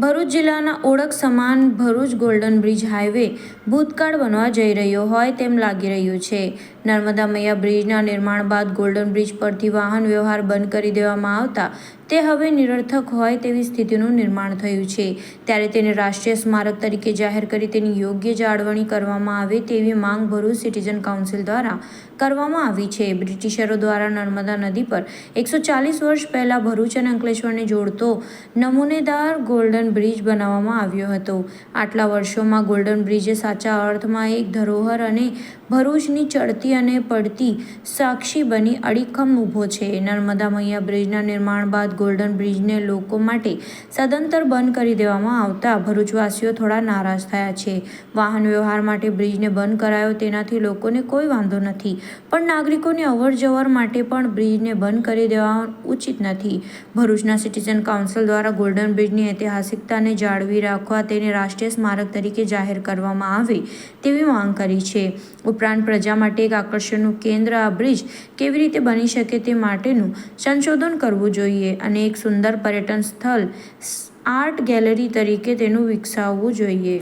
ભરૂચ જિલ્લાના ઓળખ સમાન ભરૂચ ગોલ્ડન બ્રિજ હાઈવે ભૂતકાળ બનવા જઈ રહ્યો હોય તેમ લાગી રહ્યું છે. નર્મદા મૈયા બ્રિજના નિર્માણ બાદ ગોલ્ડન બ્રિજ પરથી વાહન વ્યવહાર બંધ કરી દેવામાં આવતા તે હવે નિરર્થક હોય તેવી સ્થિતિનું નિર્માણ થયું છે. ત્યારે તેને રાષ્ટ્રીય સ્મારક તરીકે જાહેર કરી તેની યોગ્ય જાળવણી કરવામાં આવે તેવી માંગ ભરૂચ સિટીઝન કાઉન્સિલ દ્વારા કરવામાં આવી છે. બ્રિટિશરો દ્વારા નર્મદા નદી પર એકસો ચાલીસ વર્ષ પહેલાં ભરૂચ અને અંકલેશ્વરને જોડતો નમૂનેદાર ગોલ્ડન બ્રિજ બનાવવામાં આવ્યો હતો. આટલા વર્ષોમાં ગોલ્ડન બ્રિજે સાચા અર્થમાં એક ધરોહર અને ભરૂચની ચડતી અને પડતી સાક્ષી બની અડીખમ ઊભો છે. નર્મદા મૈયા બ્રિજના નિર્માણ બાદ ગોલ્ડન બ્રિજને લોકો માટે સદંતર બંધ કરી દેવામાં આવતા ભરૂચવાસીઓ થોડા નારાજ થયા છે. વાહન વ્યવહાર માટે બ્રિજને બંધ કરાયો તેનાથી લોકોને કોઈ વાંધો નથી. પણ નાગરિકોની અવર જવર માટે પણ બ્રિજને બંધ કરી દેવા ઉચિત નથી. ભરૂચના સિટીઝન કાઉન્સિલ દ્વારા ગોલ્ડન બ્રિજની ઐતિહાસિકતાને જાળવી રાખવા તેને રાષ્ટ્રીય સ્મારક તરીકે જાહેર કરવામાં આવે તેવી માંગ કરી છે. ઉપરાંત પ્રજા માટે એક આકર્ષણનું કેન્દ્ર આ બ્રિજ કેવી રીતે બની શકે તે માટેનું સંશોધન કરવું જોઈએ. અને એક સુંદર પર્યટન સ્થળ આર્ટ ગેલેરી તરીકે તેનું વિકસાવવું જોઈએ.